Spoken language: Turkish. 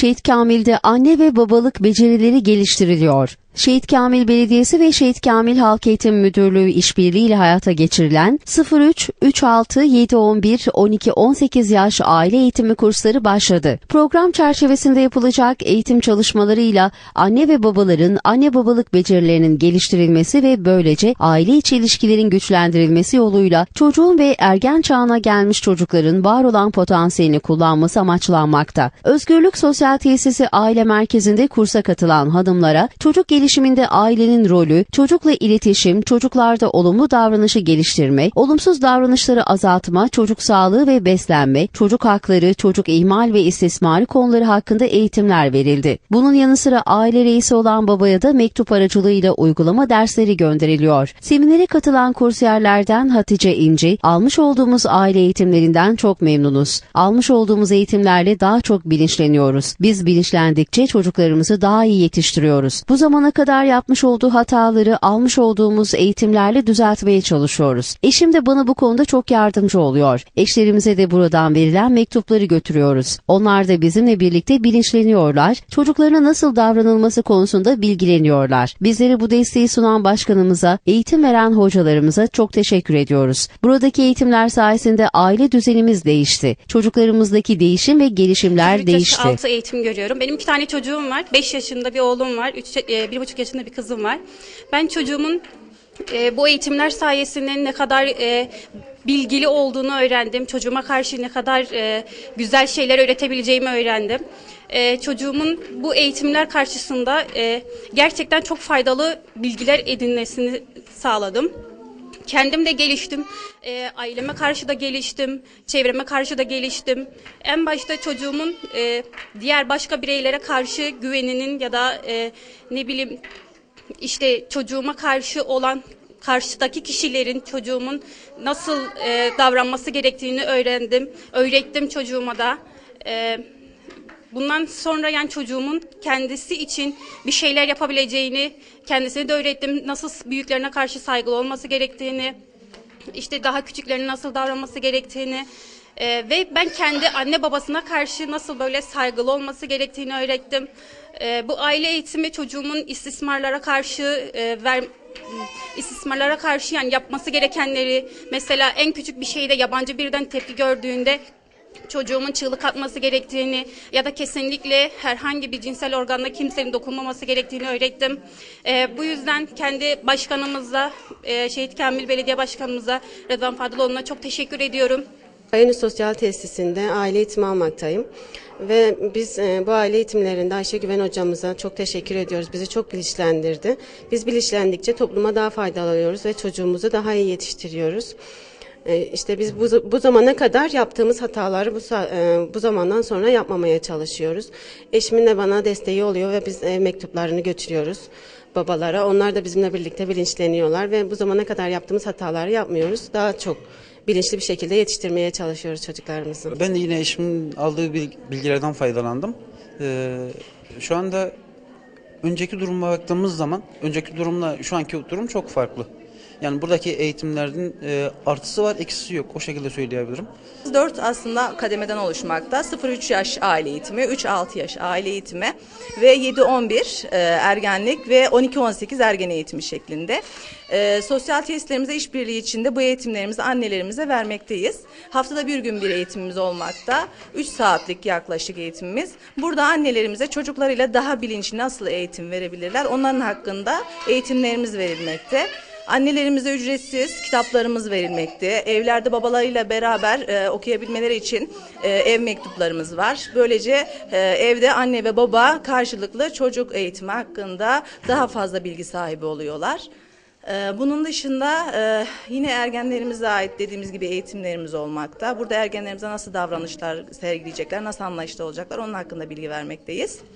Şehit Kamil'de anne ve babalık becerileri geliştiriliyor. Şehit Kamil Belediyesi ve Şehit Kamil Halk Eğitim Müdürlüğü işbirliğiyle hayata geçirilen 03 36 711 12 18 yaş aile eğitimi kursları başladı. Program çerçevesinde yapılacak eğitim çalışmalarıyla anne ve babaların anne babalık becerilerinin geliştirilmesi ve böylece aile içi ilişkilerin güçlendirilmesi yoluyla çocuğun ve ergen çağına gelmiş çocukların var olan potansiyelini kullanması amaçlanmakta. Özgürlük Sosyal Tesisi Aile Merkezi'nde kursa katılan hanımlara çocuk gelişiminde ailenin rolü, çocukla iletişim, çocuklarda olumlu davranışı geliştirme, olumsuz davranışları azaltma, çocuk sağlığı ve beslenme, çocuk hakları, çocuk ihmal ve istismarı konuları hakkında eğitimler verildi. Bunun yanı sıra aile reisi olan babaya da mektup aracılığıyla uygulama dersleri gönderiliyor. Seminere katılan kursiyerlerden Hatice İnci, almış olduğumuz aile eğitimlerinden çok memnunuz. Almış olduğumuz eğitimlerle daha çok bilinçleniyoruz. Biz bilinçlendikçe çocuklarımızı daha iyi yetiştiriyoruz. Bu zamana kadar yapmış olduğu hataları almış olduğumuz eğitimlerle düzeltmeye çalışıyoruz. Eşim de bana bu konuda çok yardımcı oluyor. Eşlerimize de buradan verilen mektupları götürüyoruz. Onlar da bizimle birlikte bilinçleniyorlar. Çocuklarına nasıl davranılması konusunda bilgileniyorlar. Bizlere bu desteği sunan başkanımıza, eğitim veren hocalarımıza çok teşekkür ediyoruz. Buradaki eğitimler sayesinde aile düzenimiz değişti. Çocuklarımızdaki değişim ve gelişimler 3 değişti. yaş altı eğitim görüyorum. Benim iki tane çocuğum var. 5 yaşında bir oğlum var. 3, bir buçuk yaşında bir kızım var. Ben çocuğumun e, bu eğitimler sayesinde ne kadar e, bilgili olduğunu öğrendim. Çocuğuma karşı ne kadar e, güzel şeyler öğretebileceğimi öğrendim. E, çocuğumun bu eğitimler karşısında e, gerçekten çok faydalı bilgiler edinmesini sağladım. Kendim de geliştim. E, aileme karşı da geliştim. Çevreme karşı da geliştim. En başta çocuğumun e, diğer başka bireylere karşı güveninin ya da e, ne bileyim işte çocuğuma karşı olan karşıdaki kişilerin çocuğumun nasıl e, davranması gerektiğini öğrendim. Öğrettim çocuğuma da. E, Bundan sonra yani çocuğumun kendisi için bir şeyler yapabileceğini kendisine de öğrettim. Nasıl büyüklerine karşı saygılı olması gerektiğini, işte daha küçüklerine nasıl davranması gerektiğini e, ve ben kendi anne babasına karşı nasıl böyle saygılı olması gerektiğini öğrettim. E, bu aile eğitimi çocuğumun istismarlara karşı e, ver istismarlara karşı yani yapması gerekenleri mesela en küçük bir şeyde yabancı birden tepki gördüğünde çocuğumun çığlık atması gerektiğini ya da kesinlikle herhangi bir cinsel organına kimsenin dokunmaması gerektiğini öğrettim. Ee, bu yüzden kendi başkanımıza, e, Şehit Kamil Belediye Başkanımıza Rıdvan Fadıloğlu'na çok teşekkür ediyorum. Ayını Sosyal Tesisi'nde aile eğitimi almaktayım. Ve biz e, bu aile eğitimlerinde Ayşe Güven hocamıza çok teşekkür ediyoruz. Bizi çok bilinçlendirdi. Biz bilinçlendikçe topluma daha faydalı ve çocuğumuzu daha iyi yetiştiriyoruz. E, işte biz bu, bu zamana kadar yaptığımız hataları bu, e, bu zamandan sonra yapmamaya çalışıyoruz. Eşimin de bana desteği oluyor ve biz mektuplarını götürüyoruz babalara. Onlar da bizimle birlikte bilinçleniyorlar ve bu zamana kadar yaptığımız hataları yapmıyoruz. Daha çok bilinçli bir şekilde yetiştirmeye çalışıyoruz çocuklarımızı. Ben de yine eşimin aldığı bil- bilgilerden faydalandım. Ee, şu anda önceki duruma baktığımız zaman, önceki durumla şu anki durum çok farklı. Yani buradaki eğitimlerin e, artısı var, eksisi yok. O şekilde söyleyebilirim. 4 aslında kademeden oluşmakta. 0-3 yaş aile eğitimi, 3-6 yaş aile eğitimi ve 7-11 e, ergenlik ve 12-18 ergen eğitimi şeklinde. E, sosyal tesislerimize işbirliği içinde bu eğitimlerimizi annelerimize vermekteyiz. Haftada bir gün bir eğitimimiz olmakta. 3 saatlik yaklaşık eğitimimiz. Burada annelerimize çocuklarıyla daha bilinçli nasıl eğitim verebilirler onların hakkında eğitimlerimiz verilmekte. Annelerimize ücretsiz kitaplarımız verilmekte. Evlerde babalarıyla beraber e, okuyabilmeleri için e, ev mektuplarımız var. Böylece e, evde anne ve baba karşılıklı çocuk eğitimi hakkında daha fazla bilgi sahibi oluyorlar. E, Bunun dışında e, yine ergenlerimize ait dediğimiz gibi eğitimlerimiz olmakta. Burada ergenlerimize nasıl davranışlar sergileyecekler, nasıl anlayışlı olacaklar onun hakkında bilgi vermekteyiz.